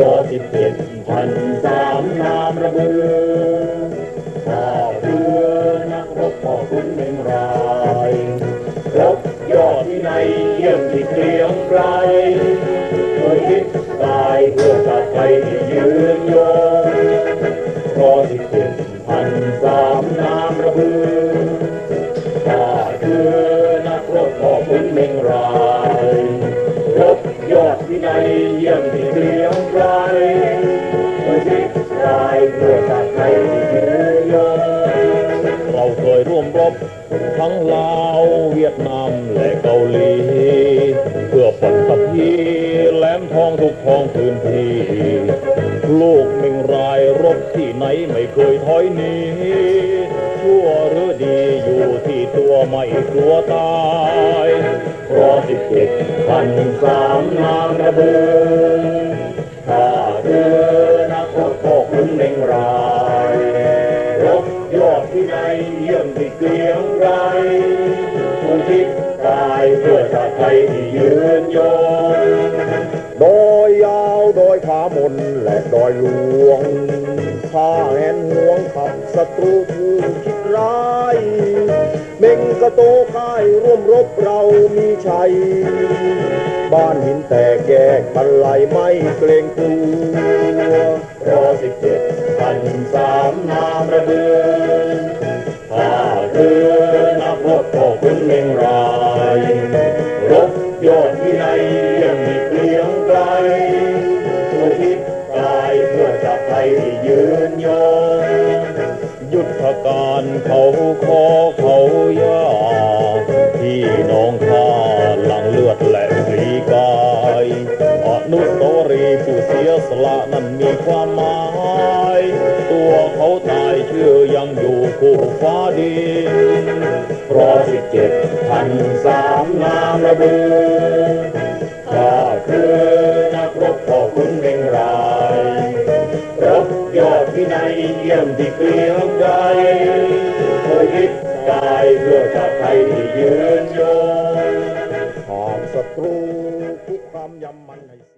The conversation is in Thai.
รอสิบเจ็ดพันสามนามระเบือพ่อเรือนักรบพ่อคุณเมงรายรบยอดที่ในเยี่ยมที่เกรียงไกรเพื่อคิดตายเพื่อชาติไทยที่ยืนยงรอสิบเจ็ดพันสามนามระเบือพ่อเรือนักรบพ่อคุณเมงราย รบยอดวินัยเยี่ยมที่เกลียงไกรเพื่อชิดกายเพื่อชาติไทยที่ยืนยงเราเคยร่วมรบทั้งลาวเวียดนามและเกาหลี เพื่อปัตตภีแหลมทองทุกทองพื้นที่ลูกหนึ่งรายรบที่ไหนไม่เคยถอยหนีชั่วหรือดีอยู่ที่ตัวไม่กลัวตาย เจ็ดพันสามนามระเบือข้าเรือนักรบพ่อคุณเล่งรายรบยอดวินัยเยี่ยมที่เกลียงไรเพื่อชิดกายเพื่อชาติไทยที่ยืนยงโดยยาวโดยผามนและดอยหลวงข้าแหนห่วงขับศัตรูผู้คิดร้าย เม่งกระโตค่ายร่วมรบเรามีชัย บ้านหินแตกแยกบันไลไม่เกรงกลัวรอสิบเจ็ดพันสามนามระเบือข้าเรือนักรบพ่อคุณเล่งราย รบยอดวินัยยี่ยมที่เกลียงไกรเพื่อทิศกายเพื่อชาติไทยที่ยืนยงยุทธการเขาคอ ยาพี่น้องข้าหลังเลือดและปรีกายอนุสาวรีย์ผู้เสียสละนั้นมีความหมาย ตัวเขาตายชื่อยังอยู่คู่ฟ้าดินรอสิบเจ็ดพันสามนามระเบือข้าคือนักรบพ่อคุณเล่งรายรบยอดวินัยเยี่ยมที่เกลียงไกรเพื่อ ยึดกายเพื่อชาติไทยที่ยืนยงหากศัตรูทุกคามยำมันให้